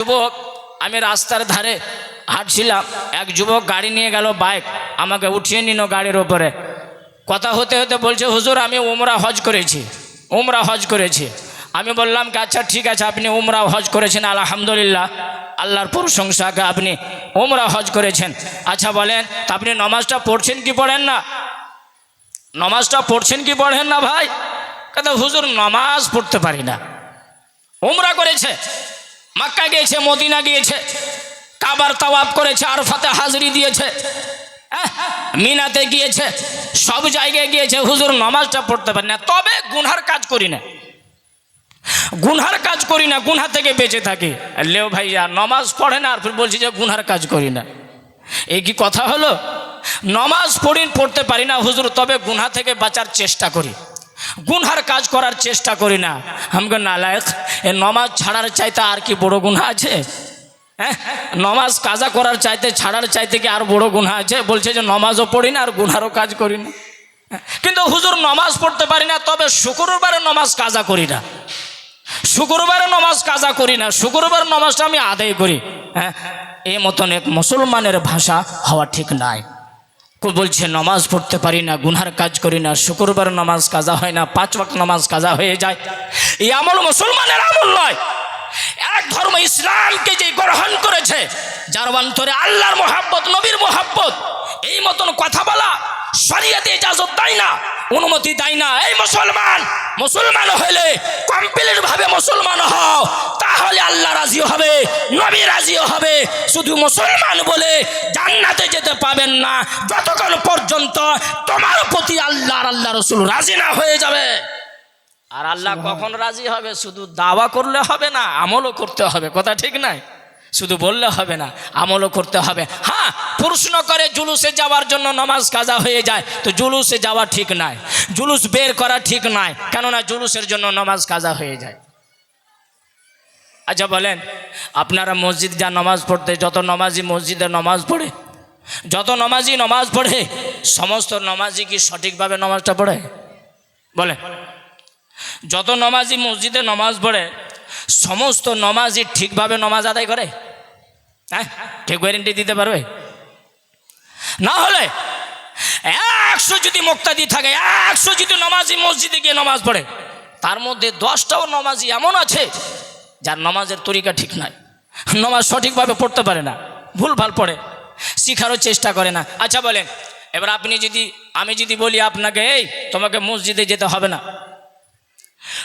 যুবক, আমি রাস্তার ধারে হাঁটছিলাম। এক যুবক গাড়ি নিয়ে গেল বাইক। আমাকে উঠিয়ে নিল গাড়ির ওপরে কথা হতে হতে বলছে, হুজুর, আমি উমরা হজ করেছি। উমরা হজ করেছি। আমি বললাম কি আচ্ছা ঠিক আছে, আপনি উমরা হজ করেছেন, আলহামদুলিল্লাহ। আল্লাহর প্রশংসাকে আপনি উমরা হজ করেছেন। আচ্ছা বলেন, তা আপনি নমাজটা পড়ছেন কি পড়েন না? নমাজটা পড়ছেন কি পড়েন না ভাই? কথা হুজুর, নমাজ পড়তে পারি না। উমরা করেছে। মাক্কা গিয়েছে মদিনা গিয়েছে কাবার তাওয়াব করেছে আরফাতে হাজরি দিয়েছে হ্যাঁ, মিনাতে গিয়েছে সব জায়গায় গিয়েছে। হুজুর নামাজটা পড়তে পারি না। তবে গুনহার কাজ করি না। গুনহার কাজ করি না গুনহা থেকে বেঁচে থাকি। লেও ভাইয়া নমাজ পড়ে না আর ফির বলছি যে গুনহার কাজ করি না। এই কি কথা হলো? নমাজ পড়ি পড়তে পারি না হুজুর তবে গুনহা থেকে বাঁচার চেষ্টা করি। গুনহার কাজ করার চেষ্টা করি না। আমাকে নালায়ক, এ নমাজ ছাড়ার চাইতে আর কি বড় গুনহা আছে? হ্যাঁ? নমাজ কাজা করার চাইতে, ছাড়ার চাইতে কি আর বড় গুনহা আছে? বলছে যে নমাজও পড়ি না আর গুনহারও কাজ করি না। কিন্তু হুজুর নমাজ পড়তে পারি না, তবে শুক্রবারে নমাজ কাজা করি না। শুক্রবারে নমাজ কাজা করি না, শুক্রবার নমাজটা আমি আদায় করি। হ্যাঁ? এ মতন এক মুসলমানের ভাষা হওয়া ঠিক নাই। কেউ বলছে, নমাজ পড়তে পারি না গুনহার কাজ করি না, শুক্রবার নামাজ কাজা হয় না, পাঁচ ওয়াক্ত নামাজ কাজা হয়ে যায়। এই আমল মুসলমানের আমল নয়। এক ধর্ম ইসলামকে যে গ্রহণ করেছে, যার অন্তরে আল্লাহর মোহাব্বত, নবীর মোহাব্বত, এই মতন কথা বলা, শরিয়াতে ইজাজত দেয় না। অনুমতি দেয় না। এই মুসলমান মুসলমান হলে কমপ্লিট ভাবে মুসলমান হও। তাহলে আল্লাহ রাজি হবে নবী রাজি হবে। শুধু মুসলমান বলে জান্নাতে যেতে পাবেন না। যতক্ষণ পর্যন্ত তোমার প্রতি আল্লাহর আল্লাহ রসুল রাজি না হয়ে যাবে। আর আল্লাহ কখন রাজি হবে? শুধু দাওয়া করলে হবে না আমলও করতে হবে। কথা ঠিক নাই? শুধু বললে হবে না, আমলও করতে হবে। হ্যাঁ প্রশ্ন করে জুলুসে যাওয়ার জন্য নমাজ কাজা হয়ে যায়, তো জুলুসে যাওয়া ঠিক নাই জুলুস বের করা ঠিক নাই কেননা জুলুসের জন্য নমাজ কাজা হয়ে যায়। আচ্ছা বলেন, আপনারা মসজিদ যা নমাজ পড়তে, যত নমাজি মসজিদে নমাজ পড়ে, যত নমাজি নমাজ পড়ে, সমস্ত নমাজি কি সঠিকভাবে নমাজটা পড়ে? বলে যত নমাজি মসজিদে নমাজ পড়ে সমস্ত নমাজি ঠিকভাবে নমাজ আদায় করে? হ্যাঁ? ঠিক গ্যারেন্টি দিতে পারবে? না হলে একশো যদি মুক্তাদি থাকে, একশো যদি নমাজি মসজিদে গিয়ে নমাজ পড়ে, তার মধ্যে দশটাও নমাজি এমন আছে যার নমাজের তরিকা ঠিক নাই। নমাজ সঠিকভাবে পড়তে পারে না ভুল ভালো পড়ে, শিখারও চেষ্টা করে না। আচ্ছা বলেন, এবার আপনি যদি, আমি যদি বলি আপনাকে, এই, তোমাকে মসজিদে যেতে হবে না।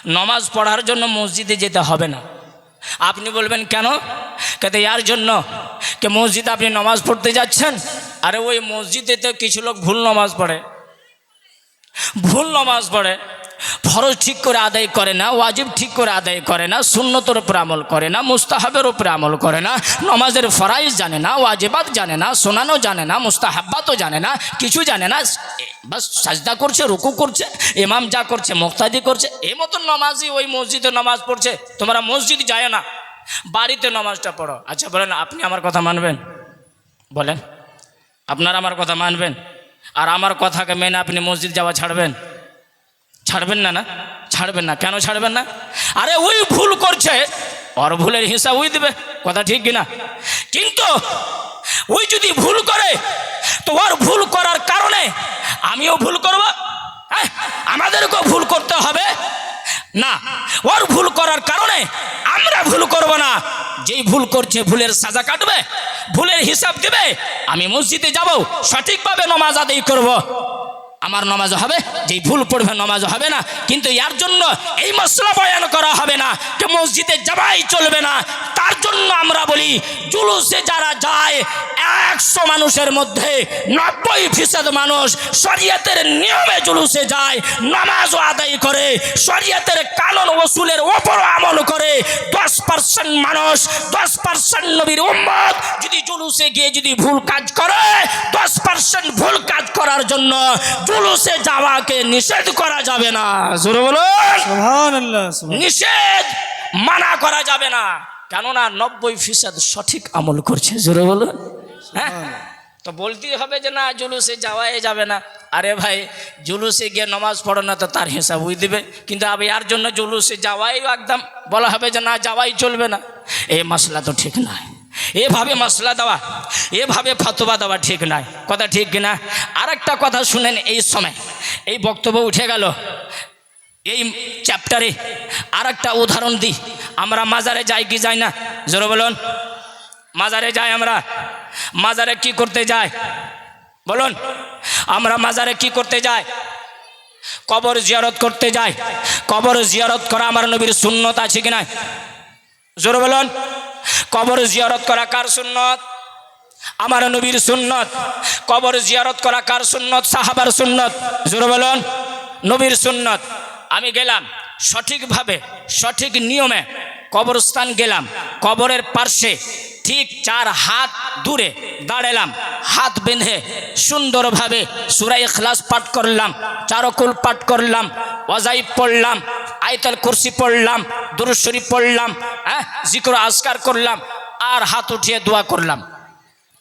নমাজ পড়ার জন্য মসজিদে যেতে হবে না। আপনি বলবেন, কেন? কেতে, ইয়ার জন্য। কে, মসজিদে আপনি নমাজ পড়তে যাচ্ছেন? আরে, ওই মসজিদে তো কিছু লোক ভুল নমাজ পড়ে। ভুল নমাজ পড়ে। ফরজ ঠিক করে আদায় করে না, ওয়াজিব ঠিক করে আদায় করে না, সুন্নতর উপরে আমল করে না, মুস্তাহাবের উপরে আমল করে না, নমাজের ফরাইজ জানে না, ওয়াজিবাত জানে না শোনানো জানে না, মুস্তাহাব্বাতও জানে না, কিছু জানে না বাস সাজদা করছে, রুকু করছে, ইমাম যা করছে, মুক্তাদি করছে এই মতন নমাজই ওই মসজিদে নমাজ পড়ছে, তোমরা মসজিদ যায় না, বাড়িতে নমাজটা পড়ো। আচ্ছা বলেন, আপনি আমার কথা মানবেন? বলেন, আপনারা আমার কথা মানবেন? আর আমার কথাকে মেনে আপনি মসজিদ যাওয়া ছাড়বেন? ছাড়বেন না না? ছাড়বেন না। কেন ছাড়বেন না? আরে ওই ভুল করছে। ওর ভুলের হিসাব ওই দেবে। কথা ঠিক কিনা? কিন্তু ওই যদি ভুল করে, তো ওর ভুল করার কারণে আমিও ভুল করব। হ্যাঁ? আমাদেরকেও ভুল করতে হবে। না, ওর ভুল করার কারণে আমরা ভুল করব না। যেই ভুল করছে, ভুলের সাজা কাটবে, ভুলের হিসাব দেবে, আমি মসজিদে যাব, সঠিকভাবে নমাজ আদায় করব। আমার নমাজ হবে, যেই ভুল পড়বে নমাজ হবে না। কিন্তু ইয়ার জন্য এই মশলা বয়ান করা হবে না, যে মসজিদে যাবাই চলবে না। তার জন্য আমরা বলি জুলুসে যারা যায় একশো মানুষের মধ্যে নব্বই ফিসদ মানুষ শরিয়তের নিয়মে জুলুসে যায় নামাজও আদায় করে শরিয়তের কানন ওসুলের ওপর আমল করে দশ পার্সেন্ট মানুষ দশ পার্সেন্ট নবীর উম্মত যদি জুলুসে গিয়ে যদি ভুল কাজ করে দশ পার্সেন্ট ভুল কাজ করার জন্য জুলুসে যাওয়াকে নিষেধ করা যাবে না। নিষেধ মানা করা যাবে না। কেননা নব্বই ফিসাদ সঠিক আমল করছে, জোরে বলুন। হ্যাঁ? তো বলতেই হবে যে না, জুলুসে যাওয়াই যাবে না। আরে ভাই, জুলুসে গিয়ে নমাজ পড়ো না তো তার হিসাব ওই দেবে। কিন্তু আবার আর জন্য জুলুসে যাওয়াই একদম। বলা হবে যে না, যাওয়াই চলবে না। এই মশলা তো ঠিক নয় এভাবে মশলা দেওয়া, এভাবে ফতোয়া দেওয়া ঠিক নয় কথা ঠিক কিনা? আর একটা কথা শুনেন এই সময়। এই বক্তব্য উঠে গেল। এই চ্যাপ্টারে আর একটা উদাহরণ দিই। আমরা মাজারে যাই কি যাই না? জোরে বলুন। মাজারে যাই আমরা। মাজারে কি করতে যাই? বলুন। আমরা মাজারে কি করতে যাই? কবর জিয়ারত করতে যাই। কবর জিয়ারত করা আমার নবীর সুন্নত আছে কি নাই? জোরে বলুন। কবর জিয়ারত করা কার সুন্নত? আমার নবীর সুন্নত। কবর জিয়ারত করা কার সুন্নত? সাহাবার সুন্নত। জোরে বলুন। নবীর সুন্নত। আমি গেলাম সঠিকভাবে, সঠিক নিয়মে কবরস্থান গেলাম। কবরের পার্শ্বে ঠিক চার হাত দূরে দাঁড়ালাম, হাত বেঁধে সুন্দরভাবে সুরাই খ্লাস পাঠ করলাম, চারকুল পাঠ করলাম ওয়াজাইব পড়লাম, আয়তাল কুরসি পড়লাম দুরুশ্বরী পড়লাম হ্যাঁ জিক্র আসকার করলাম আর হাত উঠিয়ে দোয়া করলাম।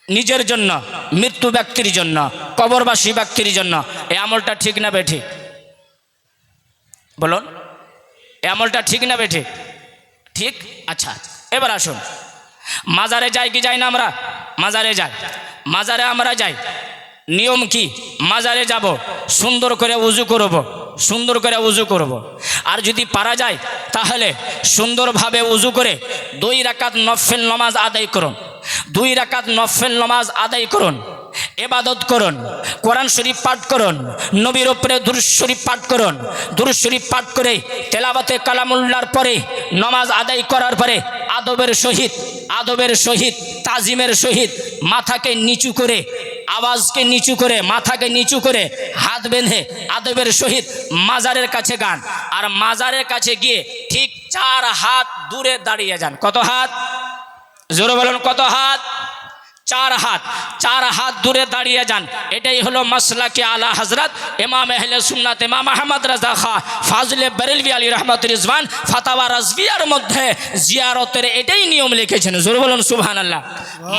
নিজের জন্য, মৃত্যু ব্যক্তির জন্য, কবরবাসী ব্যক্তির জন্য, এই আমলটা ঠিক না বেঠি বলুন এই আমলটা ঠিক না বেঠি? ঠিক? আচ্ছা এবার আসুন। মাজারে যাই কি যাই না আমরা? মাজারে যাই। মাজারে আমরা যাই। নিয়ম কি? মাজারে যাব, সুন্দর করে উজু করব, সুন্দর করে উজু করব। আর যদি পারা যায়, তাহলে সুন্দরভাবে উজু করে দুই রাকাত নফেল নমাজ আদায় করুন। দুই রাকাত নফেল নমাজ আদায় করুন। এবাদত করুন, কোরআন শরীফ পাঠ করুন, নবীর ওপরে শরীফ পাঠ করুন শরীফ পাঠ করে তেলাবাতে কালামুল্লার পরে, নমাজ আদায় করার পরে আদবের সহিত আদবের সহিত, তাজিমের সহিত মাথাকে নিচু করে, আওয়াজকে নিচু করে, মাথাকে নিচু করে হাত বেঁধে আদবের সহিত মাজারের কাছে গান। আর মাজারের কাছে গিয়ে ঠিক চার হাত দূরে দাঁড়িয়ে যান। কত হাত? জোরে বলুন, কত হাত? চার হাত চার হাত দূরে দাঁড়িয়ে যান। এটাই হলো মাসলাকে আলা হজরত এমাম আহলে সুন্নাত এমাম আহমদ রাজা খা ফাজলে বেরেলভি আলী রহমত রিজওয়ান ফাতাবা রাজবিয়ার মধ্যে জিয়ারতের এটাই নিয়ম লিখেছেন। জোর বলুন সুবহান আল্লাহ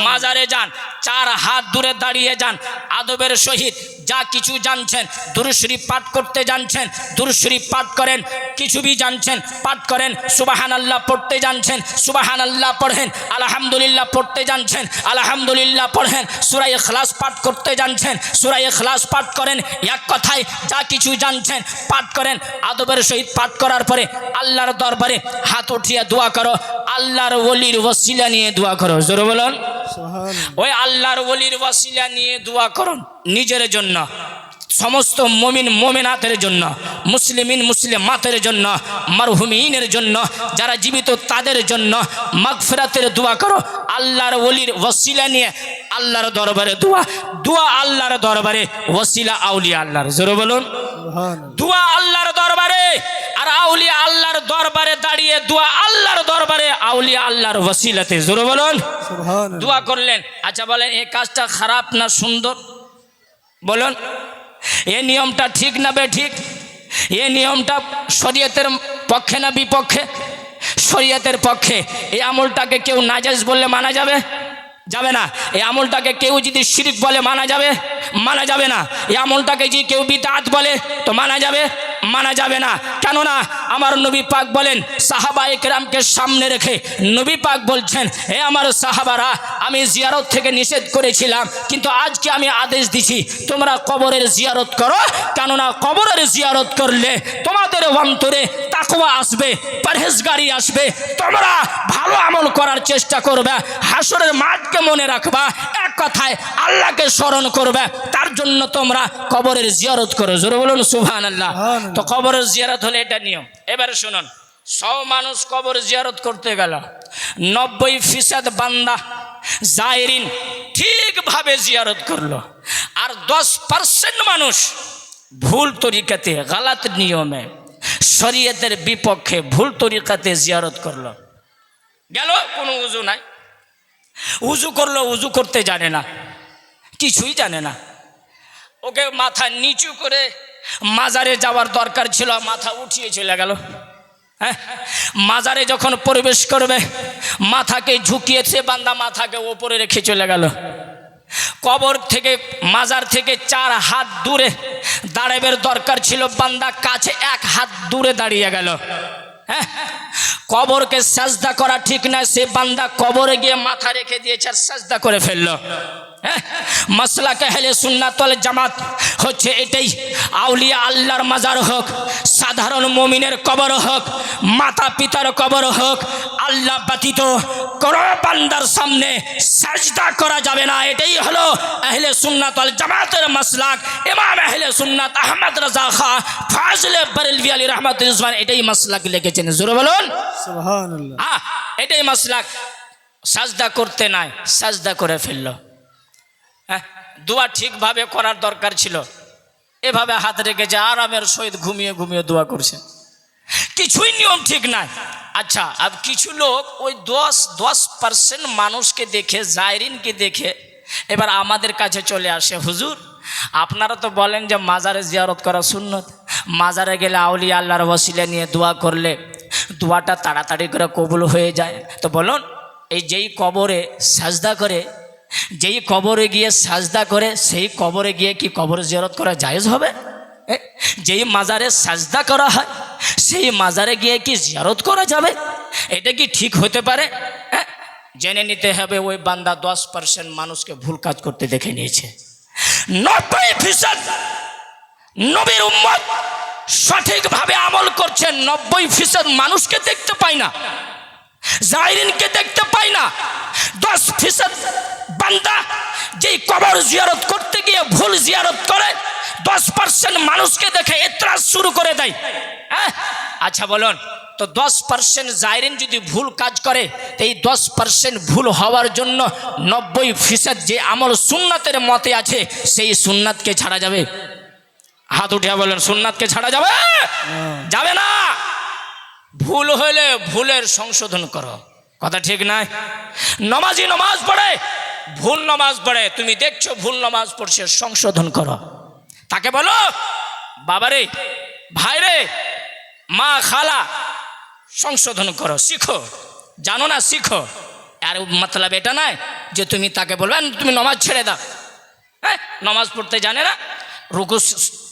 মাজারে যান চার হাত দূরে দাঁড়িয়ে যান। আদবের সহিত যা কিছু জানছেন দুরুশরীফ পাঠ করতে জানছেন দুরুশরীফ পাঠ করেন কিছু বি জানছেন পাঠ করেন সুবাহান আল্লাহ পড়তে জানছেন সুবাহান আল্লাহ পড়েন আলহামদুলিল্লাহ পড়তে জানছেন আলহামদুলিল্লাহ পড়েন সুরাই খ্লাস পাঠ করতে জানছেন সুরাই খ্লাস পাঠ করেন এক কথায় যা কিছু জানছেন পাঠ করেন আদবের সহিত পাঠ করার পরে আল্লাহর দরবারে হাত উঠিয়ে দোয়া করো আল্লাহর ওলির ওসিলা নিয়ে দোয়া করো জোর বলুন। ওই আল্লাহর ওলির ওসিলা নিয়ে দোয়া করুন নিজের জন্য। সমস্ত মমিন মোমেনাতের জন্য মুসলিমিন মুসলিমাতের জন্য মারহুমিনের জন্য যারা জীবিত তাদের জন্য মাগফিরাতের দোয়া করো। আল্লাহর ওলির ওসিলা নিয়ে আল্লাহর দরবারে দোয়া। দোয়া আল্লাহর দরবারে ওসিলা আউলিয়া আল্লাহর। জোরে বলুন। দোয়া আল্লাহর দরবারে। আর আউলিয়া আল্লাহর দরবারে দাঁড়িয়ে দোয়া আল্লাহর দরবারে আউলিয়া আল্লাহর ওসিলাতে। জোরে বলুন। দোয়া করলেন। আচ্ছা বলেন এই কাজটা খারাপ না সুন্দর? বলুন। এ নিয়মটা ঠিক না বে ঠিক? এ নিয়মটা শরীয়তের পক্ষে না বিপক্ষে? শরীয়তের পক্ষে। এই আমলটাকে কেউ নাজাজ বললে মানা যাবে? যাবে না। এই আমলটাকে কেউ যদি শিরিক বলে মানা যাবে? মানা যাবে না। এই আমলটাকে যদি কেউ বিদাত বলে, তো মানা যাবে? মানা যাবে না। কেননা আমার নবী পাক বলেন সাহাবা একরামকে সামনে রেখে নবী পাক বলছেন, হে আমার সাহাবারা, আমি জিয়ারত থেকে নিষেধ করেছিলাম, কিন্তু আজকে আমি আদেশ দিছি, তোমরা কবরের জিয়ারত করো। কেননা কবরের জিয়ারত করলে তোমাদের অন্তরে তাকওয়া আসবে, পরহেজগারি আসবে। তোমরা ভালো আমল করার চেষ্টা করবে হাসরের মাঠকে মনে রাখবা। কথায় আল্লাহকে স্মরণ করবে তার জন্য তোমরা কবরের জিয়ারত করো। জোরে বলুন সুবহান আল্লাহ তো কবরের জিয়ারত হলে এটা নিয়ম। এবারে শুনুন সব মানুষ কবর জিয়ারত করতে গেল। নব্বই ফিসাদ বান্দা জায়রিন ঠিকভাবে জিয়ারত করল। আর দশ পার্সেন্ট মানুষ ভুল তরিকাতে গালাত নিয়মে শরীয়তের বিপক্ষে ভুল তরিকাতে জিয়ারত করল। গেল কোনো উজু নাই। উজু করল, উজু করতে জানে না। কিছুই জানে না। ওকে মাথা নিচু করে মাজারে যাওয়ার দরকার ছিল, মাথা উঠিয়ে চলে গেল। হ্যাঁ? মাজারে যখন প্রবেশ করবে, মাথাকে ঝুঁকিয়েছে, বান্দা মাথাকে ওপরে রেখে চলে গেল। কবর থেকে, মাজার থেকে চার হাত দূরে দাঁড়াবের দরকার ছিল, বান্দা কাছে এক হাত দূরে দাঁড়িয়ে গেল। কবরকে সাজদা করা ঠিক না, সে বান্দা কবরে গিয়ে মাথা রেখে দিয়েছে আর সাজদা করে ফেলল। হ্যাঁ মাসলাকে হেলে সুন্নাতল জামাত হচ্ছে এটাই। আউলিয়া আল্লাহর মাজার হোক সাধারণ মমিনের কবর হোক মাতা পিতার কবর হোক আল্লাহ ব্যতীত কোনো বান্দার সামনে সাজদা করা যাবে না। এটাই হলো আহলে সুন্নাতল জামাতের মাসলাক। ইমাম আহলে সুন্নাত আহমদ রাজা খা ফাজলে বরেলভি আলী রহমতুল ইসমান এটাই মাসলাক লিখেছেন। জোরে বলুন। এটাই মাসলাক। সাজদা করতে নাই সাজদা করে ফেলল। হ্যাঁ দোয়া ঠিকভাবে করার দরকার ছিল। এভাবে হাত রেখেছে আরামের সহিত ঘুমিয়ে ঘুমিয়ে দোয়া করছে। কিছুই নিয়ম ঠিক নাই। আচ্ছা আর কিছু লোক ওই দশ দশ পার্সেন্ট মানুষকে দেখে জায়রিনকে দেখে এবার আমাদের কাছে চলে আসে। হুজুর, আপনারা তো বলেন যে মাজারে জিয়ারত করা সুন্নত। মাজারে গেলে আউলি আল্লাহর ওসিলা নিয়ে দোয়া করলে দোয়াটা তাড়াতাড়ি করে কবুল হয়ে যায়। তো বলুন, এই যেই কবরে সাজদা করে যেই কবরে গিয়ে সাজদা করে, সেই কবরে গিয়ে কি কবর জিয়ারত করা জায়েজ হবে? যেই মাজারে সাজদা করা হয়, সেই মাজারে গিয়ে কি জিয়ারত করা যাবে? এটা কি ঠিক হতে পারে? জেনে নিতে হবে, ওই বান্দা দশ পার্সেন্ট মানুষকে ভুল কাজ করতে দেখে নিয়েছে। নব্বই ফিসদ নবীর সঠিকভাবে আমল করছে, নব্বই ফিসদ মানুষকে দেখতে পায় না। জাইরিনকে দেখতে পাই না। দশ ফিসদ বান্দা যেই কবর জিয়ারত করতে গিয়ে ভুল জিয়ারত করে দশ পার্সেন্ট মানুষকে দেখে এতরাজ শুরু করে দেয়। হ্যাঁ? আচ্ছা বলুন তো দশ পার্সেন্ট জাইরিন যদি ভুল কাজ করে তো এই দশ পার্সেন্ট ভুল হওয়ার জন্য নব্বই ফিসদ যে আমল সুন্নাতের মতে আছে সেই সুন্নাতকে ছাড়া যাবে। হাত উঠিয়া বলেন সুন্নাতকে ছাড়া যাবে? যাবে না। ভুল হলে ভুলের সংশোধন করো। কথা ঠিক নাই? নমাজি নমাজ পড়ে ভুল নমাজ পড়ে তুমি দেখছ ভুল নমাজ পড়ছে সংশোধন করো। তাকে বলো বাবারে ভাইরে মা খালা সংশোধন করো শিখো। জানো না শিখো। আর মতলব এটা নয় যে তুমি তাকে বলবে "আন, তুমি নমাজ ছেড়ে দাও। হ্যাঁ নমাজ পড়তে জানে না রুকু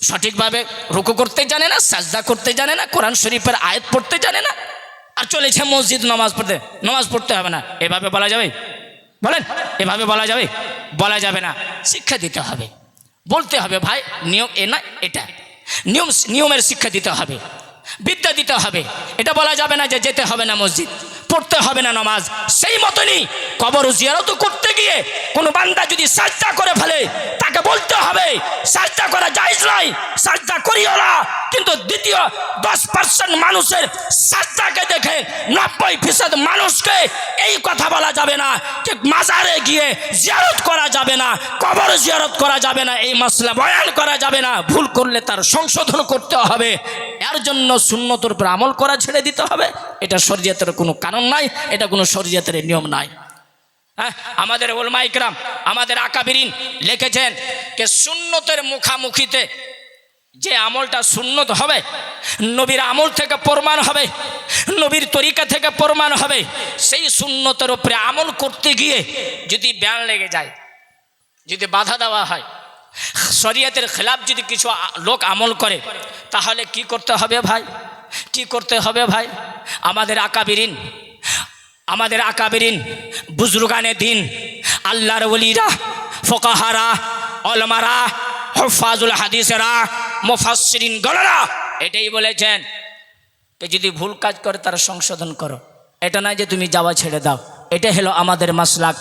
সঠিকভাবে রুকু করতে জানে না সাজদা করতে জানে না কোরআন শরীফের আয়াত পড়তে জানে না। আর চলেছে মসজিদ নামাজ পড়তে নামাজ পড়তে হবে না। এভাবে বলা যাবে? বলেন? এভাবে বলা যাবে? বলা যাবে না। শিক্ষা দিতে হবে। বলতে হবে, ভাই, নিয়ম এ না এটা। নিয়ম, নিয়মের শিক্ষা দিতে হবে। বিদ্যা দিতে হবে। এটা বলা যাবে না যে যেতে হবে না মসজিদ। পড়তে হবে না নামাজ। সেই মতনই কবর জিয়ারত করতে গিয়ে কোনো বান্দা যদি সাজদা করে ফেলে, তাকে বলতে হবে, সাজদা করা জায়েজ নয়, সাজদা করিও না। কিন্তু দ্বিতীয়, দশ পার্সেন্ট মানুষের সাজদাকে দেখে নব্বই ফিসদ মানুষকে এই কথা বলা যাবে না যে মাজারে গিয়ে জিয়ারত করা যাবে না, কবর জিয়ারত করা যাবে না, এই মশলা বয়ান করা যাবে না। ভুল করলে তার সংশোধন করতে হবে। এর জন্য শূন্যতর উপর আমল করা ছেড়ে দিতে হবে। এটা শরীয়তের কোনো কারণ নাই, এটা কোনো শরীয়তের নিয়ম নাই। হ্যাঁ আমাদের ওলমা ইকরাম, আমাদের আকাবিরিন লিখেছেন যে সুন্নতের মুখামুখিতে যে আমলটা সুন্নত হবে, নবীর আমল থেকে প্রমাণ হবে, নবীর তরিকা থেকে প্রমাণ হবে, সেই সুন্নতের উপরে আমল করতে গিয়ে যদি ব্যান লেগে যায়, যদি বাধা দেওয়া হয় শরীয়তের খেলাফ যদি কিছু লোক আমল করে, তাহলে কি করতে হবে ভাই? কি করতে হবে ভাই? আমাদের আকাবিরিন আমাদের আকাবিরিন, বুজরুগানে দিন, আল্লাহর ওলিরা, ফোকাহারা অলমারা হফাজুল হাদিসেরা, মুফাসসিরিন গণরা, এটাই বলেছেন। কে যদি ভুল কাজ করে, তারা সংশোধন করো। এটা নয় যে তুমি যাওয়া ছেড়ে দাও। এটা হলো আমাদের মাসলাক।